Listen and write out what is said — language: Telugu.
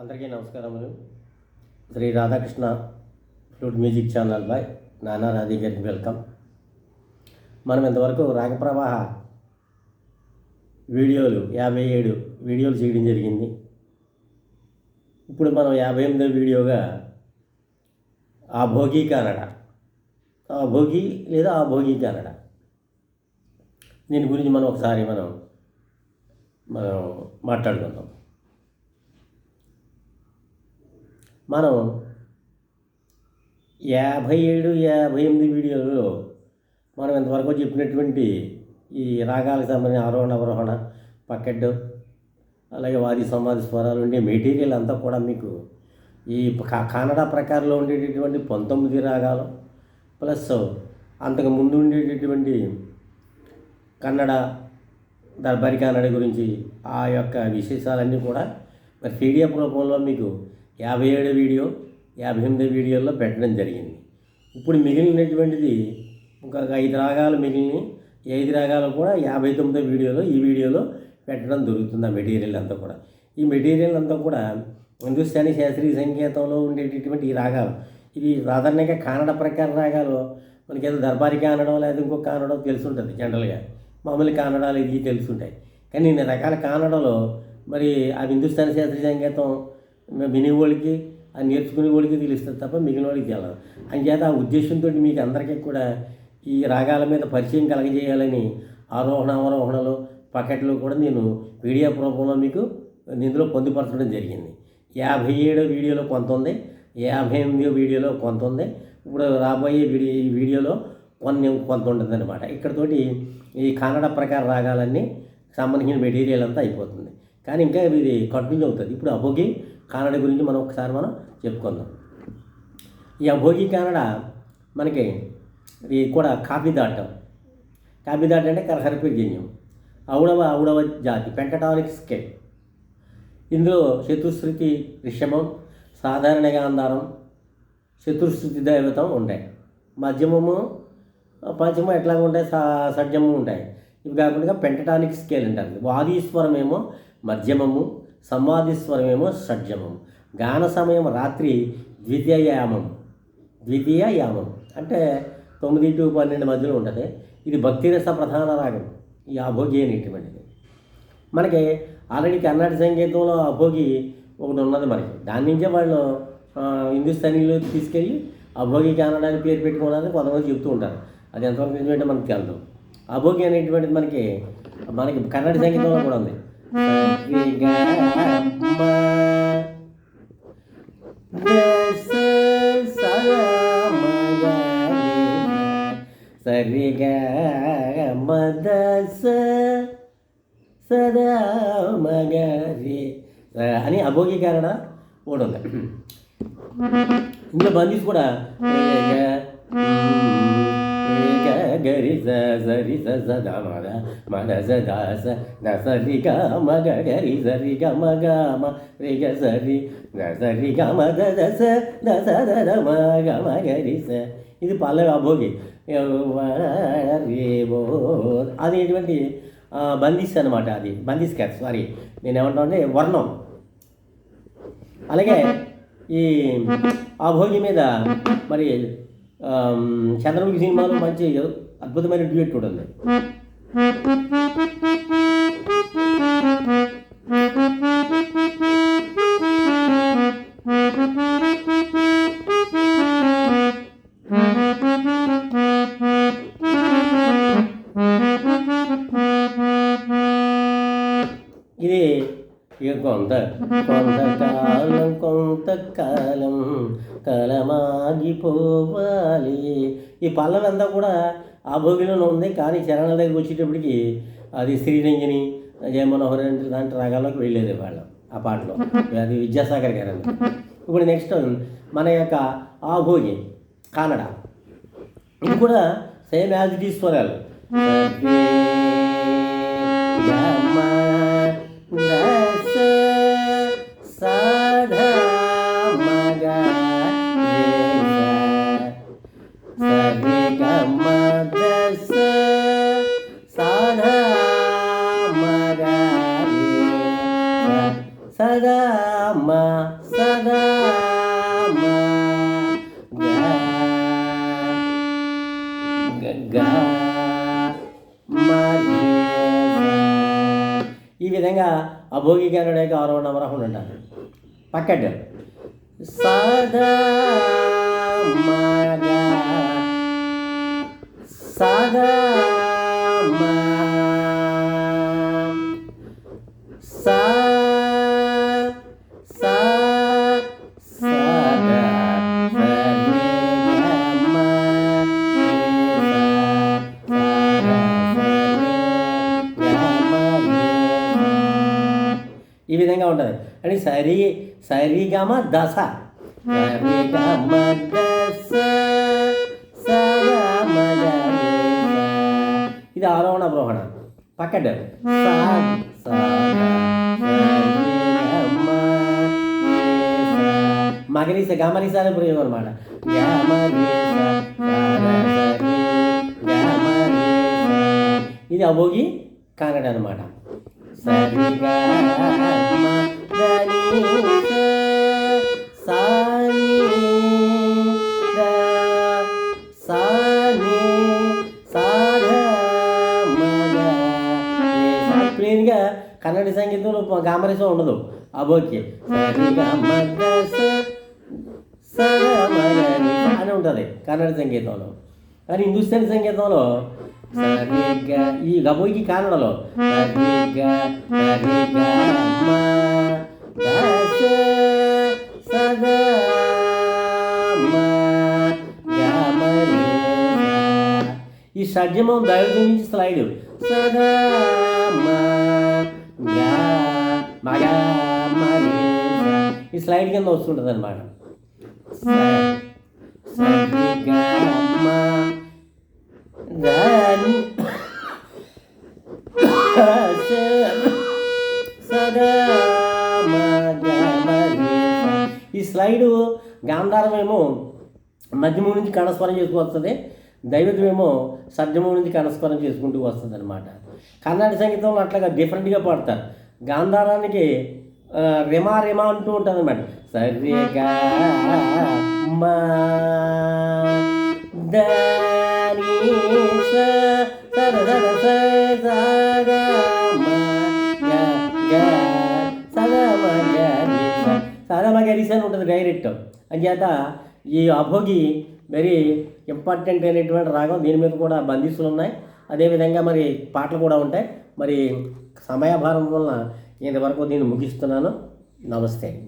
అందరికీ నమస్కారములు. Shri Radhakrishna flute music channel by Nana Radhi గారికి వెల్కమ్. మనం ఇంతవరకు రాగప్రవాహ వీడియోలు యాభై ఏడు వీడియోలు చేయడం జరిగింది. ఇప్పుడు మనం యాభై ఎనిమిదో వీడియోగా ఆ భోగి కానడ ఆ భోగి లేదా ఆ భోగి కానడ దీని గురించి మనం ఒకసారి మనం మనం మాట్లాడుకుందాం. మనం యాభై ఏడు యాభై ఎనిమిది వీడియోలలో మనం ఇంతవరకు చెప్పినటువంటి ఈ రాగాలకు సంబంధించిన ఆరోహణ అవరోహణ పకెట్ అలాగే వాది సమాధి స్వరాలు ఉండే మెటీరియల్ అంతా కూడా మీకు ఈ కా- కన్నడ ప్రకారంలో ఉండేటటువంటి పంతొమ్మిది రాగాలు ప్లస్ అంతకు ముందు ఉండేటటువంటి కన్నడ దర్బారి కన్నడ గురించి ఆ యొక్క విశేషాలన్నీ కూడా మరి పీడిఎఫ్ రూపంలో మీకు యాభై ఏడు వీడియో యాభై ఎనిమిది వీడియోల్లో పెట్టడం జరిగింది. ఇప్పుడు మిగిలినటువంటిది ఒక ఐదు రాగాలు మిగిలిన ఐదు రాగాలు కూడా యాభై తొమ్మిదో వీడియోలో ఈ వీడియోలో పెట్టడం దొరుకుతుంది ఆ మెటీరియల్ అంతా కూడా. ఈ మెటీరియల్ అంతా కూడా హిందుస్థానీ శాస్త్రీయ సంగీతంలో ఉండేటటువంటి ఈ రాగాలు ఇవి సాధారణంగా కన్నడ ప్రకార రాగాలు మనకి ఏదో దర్బారి కానడం లేదా ఇంకో కానడం తెలుసుంటుంది జనరల్గా. మామూలు కానడాలు ఇది తెలుసుంటాయి. కానీ ఇన్ని రకాల కానడలో మరి ఆ హిందుస్థానీ శాస్త్రీయ సంగీతం వినేవాళ్ళకి ఆ నేర్చుకునే వాళ్ళకి తెలుస్తుంది తప్ప మిగిలిన వాళ్ళకి తెలియదు అంచేత ఆ ఉద్దేశంతో మీకు అందరికీ కూడా ఈ రాగాల మీద పరిచయం కలగజేయాలని ఆరోహణ అవరోహణలు పకెట్లు కూడా నేను వీడియో రూపంలో మీకు ఇందులో పొందుపరచడం జరిగింది. యాభై ఏడో వీడియోలో కొంత ఉంది యాభై ఎనిమిదో వీడియోలో కొంత ఉంది ఇప్పుడు రాబోయే వీడియో ఈ వీడియోలో కొన్ని కొంత ఉంటుంది అనమాట ఇక్కడతోటి ఈ కన్నడ ప్రకార రాగాలన్నీ సంబంధించిన మెటీరియల్ అంతా అయిపోతుంది. కానీ ఇంకా ఇది కంటిన్యూ అవుతుంది. ఇప్పుడు అబోగి కానడ గురించి మనం ఒకసారి మనం చెప్పుకుందాం. ఈ అభోగి కానడ మనకి ఈ కూడా కాపీ దాటం. కాపీ దాట అంటే కరహరిపర్జన్యం ఔడవ ఔడవ జాతి పెంటటానిక్ స్కేల్ ఇందులో చతుశ్రుతి రిషభం సాధారణ గాంధారం చతుశ్రుతి దైవతం ఉంటాయి మధ్యమము పంచమం ఎట్లాగ ఉంటాయి సా ఉంటాయి. ఇవి కాకుండా పెంటటానిక్ స్కేల్ అంటారు. వాదీశ్వరం ఏమో మధ్యమము సమాధి ఏమో షడ్జమం గాన సమయం రాత్రి ద్వితీయ యామం. ద్వితీయ యామం. అంటే తొమ్మిది టు పన్నెండు మధ్యలో ఉంటుంది. ఇది భక్తిరస ప్రధాన రాగం. ఈ అభోగి అనేటువంటిది మనకి ఆల్రెడీ కర్ణాటక సంగీతంలో అభోగి ఒకటి ఉన్నది మనకి దాని నుంచే వాళ్ళు హిందుస్థానీలో తీసుకెళ్ళి అభోగి కన్నడ అని పేరు పెట్టుకోవడానికి కొంతమంది చెప్తూ ఉంటారు. అది ఎంతవరకు నిజమంటే మనకి తెలుదు. అభోగి అనేటువంటిది మనకి మనకి కర్ణాటక సంగీతంలో కూడా ఉంది. సరిగా మదస సదా మగరి అని అభోగి కారణ కూడా ఉంది ఇందులో బందీస్ కూడా రేగ, రేగ, గరి స సరి స స ద మ ద మ ద స ద స ద స రి గ మ గ గరి స రి గ మ గ మ రి గ స రి ద స రి గ మ ద ద స ద స ద ద మ గ మ గరి స ఇది పల్లవి అభోగి రేవో అది ఎటువంటి ఆ, బందిస్ అనమాట అది బందిస్ కాదు సారీ నేను ఏమంటా అంటే వర్ణం అలాగే ఈ ఆ భోగి మీద మరి ఆమ్, చంద్రముఖి సినిమాలో మంచి అద్భుతమైన డ్యూయట్ కూడా ఉంది ఇది ఇక కొంత కొంతకాలం కాలం కలమాగిపోవాలి. ఈ పల్లవంతా కూడా ఆ భోగిలోనే ఉంది. కానీ చరణాల దగ్గరికి వచ్చేటప్పటికి అది శ్రీరంజని జయమనోహర్ అంటే లాంటి రాగాల్లోకి వెళ్ళేది వాళ్ళు ఆ పాటలో. అది విద్యాసాగర్ గారు ఇప్పుడు నెక్స్ట్ మన యొక్క ఆ భోగి కానడ. ఇది కూడా సేమ్ యాజ్ ఇట్ ఈస్ స్వరాలు. Yeah. మగ రే సదా మ సదా మా గా గ- గా మా రే సా. ఈ విధంగా అభోగి గానుడు యొక్క ఆరో నవరహం ఉంటారు పక్కడ్ సదా మగ సదా సరి సరిగమ దశ సరిగమ దశ సగమ ఇది ఆరోహణ బ్రోహణ పక్కన సా సా మగరీస గమరీస అనే ప్రయోగం అనమాట ఇది అభోగి కానడ అనమాట సరిగా క్లీన్గా కన్నడ సంగీతంలో గామరసం ఉండదు. అబోకే మగ స అని ఉంటుంది కన్నడ సంగీతంలో. కానీ హిందుస్థానీ సంగీతంలో ఈ గబోయికి కన్నడలో ఈ షడ్జమం దైవం నుంచి స్లైడ్ సదా ఈ స్లైడ్ కింద వస్తుంటుంది అనమాట ఈ స్లైడు గాంధారం ఏమో మధ్యమం నుంచి కణస్వరం చేసుకు వస్తుంది దైవతం నుంచి కణస్వరం చేసుకుంటూ వస్తుంది అనమాట కర్ణాటక సంగీతంలో అట్లాగా డిఫరెంట్గా పాడతారు గాంధారానికి రిమా రిమా అంటూ ఉంటుంది అనమాట సరిగా మా స సగ మ ఉంటుంది డైరెక్ట్ అంచేత ఈ అభోగి వెరీ ఇంపార్టెంట్ అయినటువంటి రాగం దీని మీద కూడా బందిస్తులు ఉన్నాయి. అదేవిధంగా మరి పాటలు కూడా ఉంటాయి. మరి సమయాభారం వలన ఇంతవరకు దీన్ని ముగిస్తున్నాను. నమస్తే.